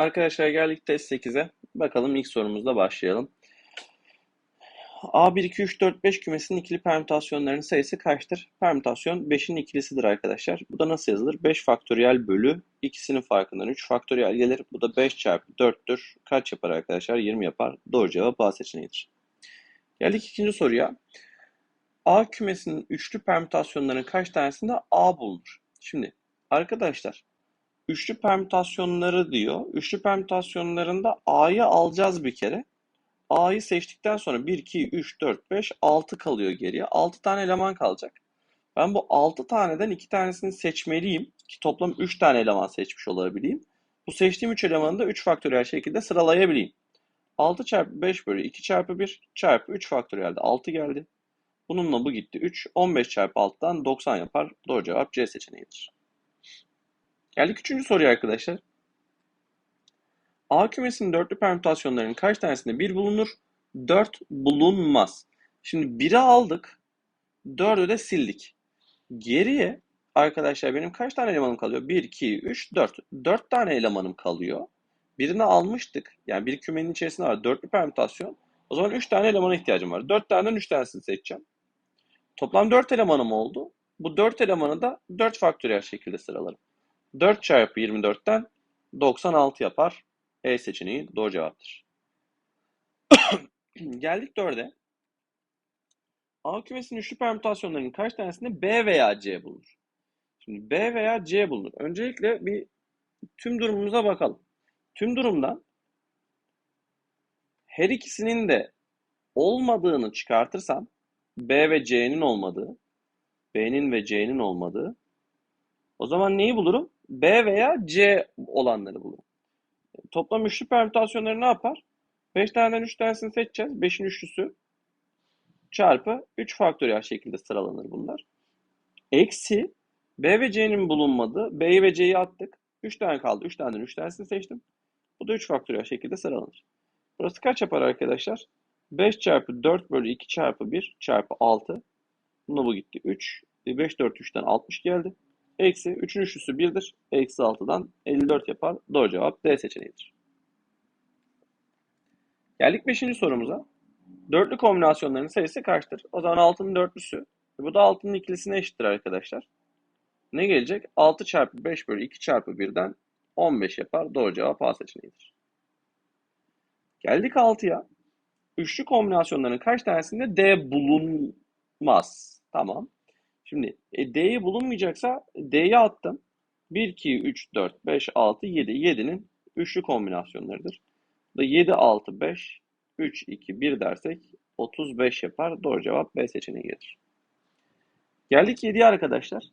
Arkadaşlar geldik test 8'e. Bakalım ilk sorumuzla başlayalım. A1, 2, 3, 4, 5 kümesinin ikili permütasyonlarının sayısı kaçtır? Permütasyon 5'in ikilisidir arkadaşlar. Bu da nasıl yazılır? 5 faktöriyel bölü ikisinin farkından 3 faktöriyel gelir. Bu da 5 çarpı 4'tür. Kaç yapar arkadaşlar? 20 yapar. Doğru cevap A seçeneğidir. Geldik ikinci soruya. A kümesinin üçlü permütasyonlarının kaç tanesinde A bulunur? Şimdi arkadaşlar üçlü permütasyonları diyor. Üçlü permütasyonlarında A'yı alacağız bir kere. A'yı seçtikten sonra 1, 2, 3, 4, 5, 6 kalıyor geriye. 6 tane eleman kalacak. Ben bu 6 taneden 2 tanesini seçmeliyim ki toplam 3 tane eleman seçmiş olabileyim. Bu seçtiğim 3 elemanı da 3 faktöriyel şekilde sıralayabileyim. 6 çarpı 5 bölü 2 çarpı 1 çarpı 3 faktöriyelde 6 geldi. Bununla bu gitti 3. 15 çarpı 6'dan 90 yapar. Doğru cevap C seçeneğidir. Geldik üçüncü soruya arkadaşlar. A kümesinin dörtlü permütasyonlarının kaç tanesinde 1 bulunur? 4 bulunmaz. Şimdi 1'i aldık. 4'ü de sildik. Geriye arkadaşlar benim kaç tane elemanım kalıyor? 1, 2, 3, 4. 4 tane elemanım kalıyor. Birini almıştık. Yani bir kümenin içerisinde var. Dörtlü permütasyon. O zaman 3 tane elemana ihtiyacım var. 4 taneden 3 tanesini seçeceğim. Toplam 4 elemanım oldu. Bu 4 elemanı da 4 faktöriyel şekilde sıralarım. 4 çarpı 24'ten 96 yapar. E seçeneği doğru cevaptır. Geldik 4'e. A kümesinin üçlü permütasyonlarının kaç tanesinde B veya C bulunur? Şimdi B veya C bulunur. Öncelikle bir tüm durumumuza bakalım. Tüm durumdan her ikisinin de olmadığını çıkartırsam B ve C'nin olmadığı, B'nin ve C'nin olmadığı o zaman neyi bulurum? B veya C olanları bulurum. Toplam üçlü permütasyonları ne yapar? 5 taneden 3 tanesini seçeceğiz. 5'in üçlüsü çarpı 3 faktöriyel şekilde sıralanır bunlar. Eksi B ve C'nin bulunmadığı B'yi ve C'yi attık. 3 tane kaldı. 3 taneden 3 tanesini seçtim. Bu da 3 faktöriyel şekilde sıralanır. Burası kaç yapar arkadaşlar? 5 çarpı 4 bölü 2 çarpı 1 çarpı 6. Buna bu gitti 3. 5 4 3'ten 60 geldi. Eksi 3'ün üçlüsü 1'dir. Eksi 6'dan 54 yapar. Doğru cevap D seçeneğidir. Geldik 5. sorumuza. Dörtlü kombinasyonların sayısı kaçtır? O zaman 6'nın dörtlüsü. Bu da 6'nın ikilisine eşittir arkadaşlar. Ne gelecek? 6 çarpı 5 bölü 2 çarpı 1'den 15 yapar. Doğru cevap A seçeneğidir. Geldik 6'ya. Üçlü kombinasyonların kaç tanesinde D bulunmaz? Tamam. Şimdi e, D'yi bulunmayacaksa D'yi attım. 1, 2, 3, 4, 5, 6, 7. 7'nin üçlü kombinasyonlarıdır. Da 7, 6, 5, 3, 2, 1 dersek 35 yapar. Doğru cevap B seçeneği gelir. Geldik 7'ye arkadaşlar.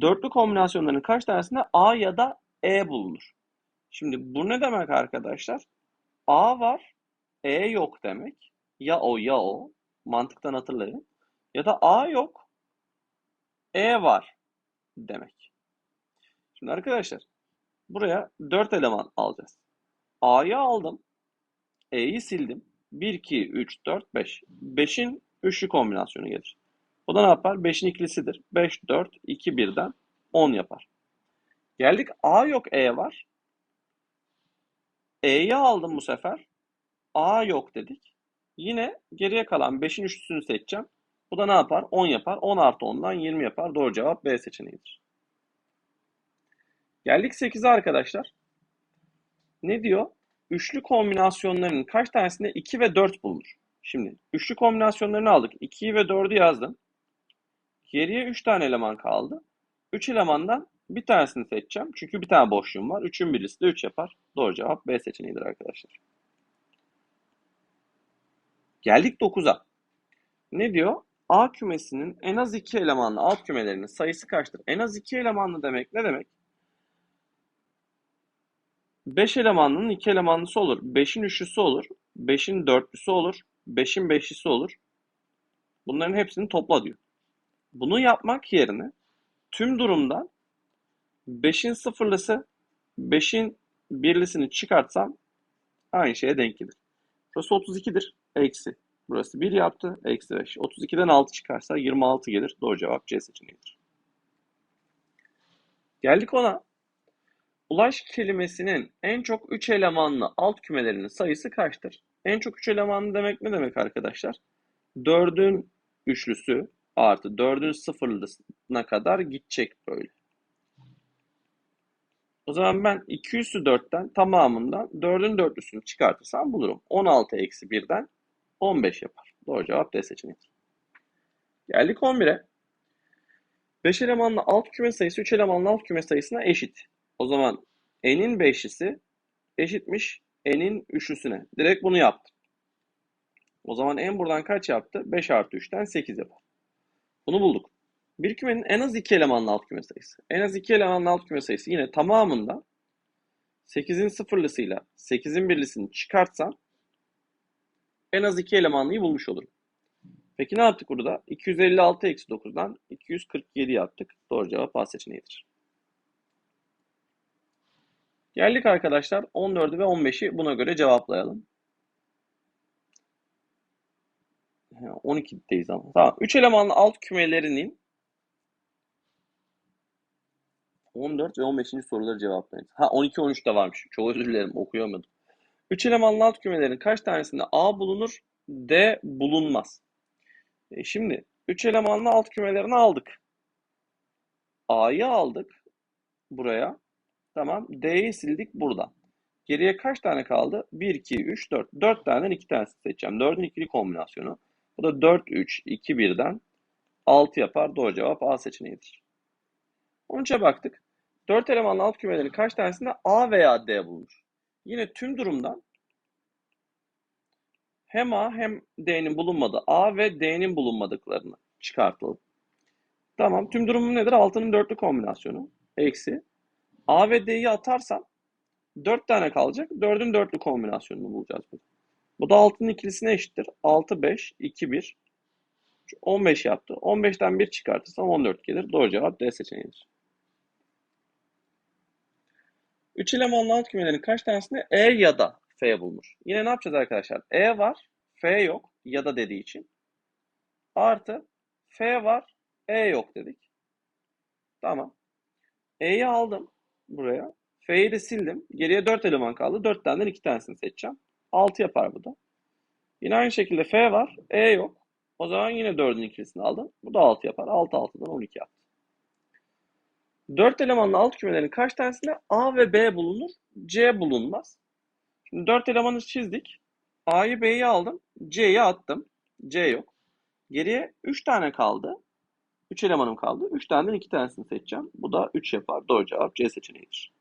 Dörtlü kombinasyonların kaç tanesinde A ya da E bulunur? Şimdi bu ne demek arkadaşlar? A var, E yok demek. Ya o ya o. Mantıktan hatırlayın. Ya da A yok, E var demek. Şimdi arkadaşlar buraya 4 eleman alacağız. A'yı aldım. E'yi sildim. 1, 2, 3, 4, 5. 5'in üçlü kombinasyonu gelir. O da ne yapar? 5'in ikilisidir. 5, 4, 2, 1'den 10 yapar. Geldik A yok E var. E'yi aldım bu sefer. A yok dedik. Yine geriye kalan 5'in üçlüsünü seçeceğim. Bu da ne yapar? 10 yapar. 10 artı 10'dan 20 yapar. Doğru cevap B seçeneğidir. Geldik 8'e arkadaşlar. Ne diyor? Üçlü kombinasyonlarının kaç tanesinde 2 ve 4 bulunur? Şimdi üçlü kombinasyonlarını aldık. 2'yi ve 4'ü yazdım. Geriye 3 tane eleman kaldı. 3 elemandan bir tanesini seçeceğim. Çünkü bir tane boşluğum var. 3'ün birisi de 3 yapar. Doğru cevap B seçeneğidir arkadaşlar. Geldik 9'a. Ne diyor? A kümesinin en az 2 elemanlı alt kümelerinin sayısı kaçtır? En az 2 elemanlı demek ne demek? 5 elemanlının 2 elemanlısı olur. 5'in üçlüsü olur. 5'in dörtlüsü olur. 5'in beşlisi olur. Bunların hepsini topla diyor. Bunu yapmak yerine tüm durumdan 5'in sıfırlısı 5'in birlisini çıkartsam aynı şeye denk gelir. Burası 32'dir. Eksi. Burası 1 yaptı. Eksi 5. 32'den 6 çıkarsa 26 gelir. Doğru cevap C seçeneğidir. Geldik ona. Ulaş kelimesinin en çok 3 elemanlı alt kümelerinin sayısı kaçtır? En çok 3 elemanlı demek ne demek arkadaşlar? 4'ün üçlüsü artı 4'ün sıfırlısına kadar gidecek böyle. O zaman ben 2 üssü 4'ten tamamından 4'ün dörtlüsünü çıkartırsam bulurum. 16 eksi 1'den 15 yapar. Doğru cevap D seçeneği. Geldik 11'e. 5 elemanlı alt küme sayısı 3 elemanlı alt küme sayısına eşit. O zaman n'in beşlisi eşitmiş n'in üçlüsüne. Direkt bunu yaptım. O zaman n buradan kaç yaptı? 5 artı 3'ten 8 yapar. Bunu bulduk. Bir kümenin en az 2 elemanlı alt küme sayısı. En az 2 elemanlı alt küme sayısı yine tamamında 8'in sıfırlısıyla 8'in birlisini çıkartsam en az 2 elemanlıyı bulmuş olurum. Peki ne yaptık burada? 256 eksi 9'dan 247 yaptık. Doğru cevap A seçeneğidir. Geldik arkadaşlar 14'ü ve 15'i buna göre cevaplayalım. 12'deyiz ama. Tamam. 3 elemanlı alt kümelerinin 14 ve 15. soruları cevaplayın. Ha 12 13 de varmış. Çok özür dilerim okuyamadım. 3 elemanlı alt kümelerin kaç tanesinde A bulunur, D bulunmaz? E şimdi 3 elemanlı alt kümelerini aldık. A'yı aldık buraya. Tamam. D'yi sildik burada. Geriye kaç tane kaldı? 1, 2, 3, 4. 4 taneden 2 tanesini seçeceğim. 4'ün ikili kombinasyonu. Bu da 4, 3, 2, 1'den 6 yapar. Doğru cevap A seçeneğidir. 13'e baktık. 4 elemanlı alt kümelerin kaç tanesinde A veya D bulunur? Yine tüm durumdan hem A hem D'nin bulunmadığı A ve D'nin bulunmadıklarını çıkartalım. Tamam. Tüm durumum nedir? 6'nın dörtlü kombinasyonu. Eksi. A ve D'yi atarsam 4 tane kalacak. 4'ün dörtlü kombinasyonunu bulacağız burada. Bu da 6'nın ikilisine eşittir. 6, 5, 2, 1. 15 yaptı. 15'ten 1 çıkartırsam 14 gelir. Doğru cevap D seçeneğidir. 3 elemanlı alt kümelerin kaç tanesinde E ya da F bulunur? Yine ne yapacağız arkadaşlar? E var, F yok ya da dediği için. Artı F var, E yok dedik. Tamam. E'yi aldım buraya. F'yi de sildim. Geriye 4 eleman kaldı. 4 taneden 2 tanesini seçeceğim. 6 yapar bu da. Yine aynı şekilde F var, E yok. O zaman yine 4'ün ikilisini aldım. Bu da 6 yapar. 6 6'dan 12 yaptı. 4 elemanlı alt kümelerin kaç tanesinde A ve B bulunur, C bulunmaz? Şimdi 4 elemanı çizdik. A'yı B'yi aldım. C'yi attım. C yok. Geriye 3 tane kaldı. 3 elemanım kaldı. 3 taneden 2 tanesini seçeceğim. Bu da 3 yapar. Doğru cevap C seçeneğidir.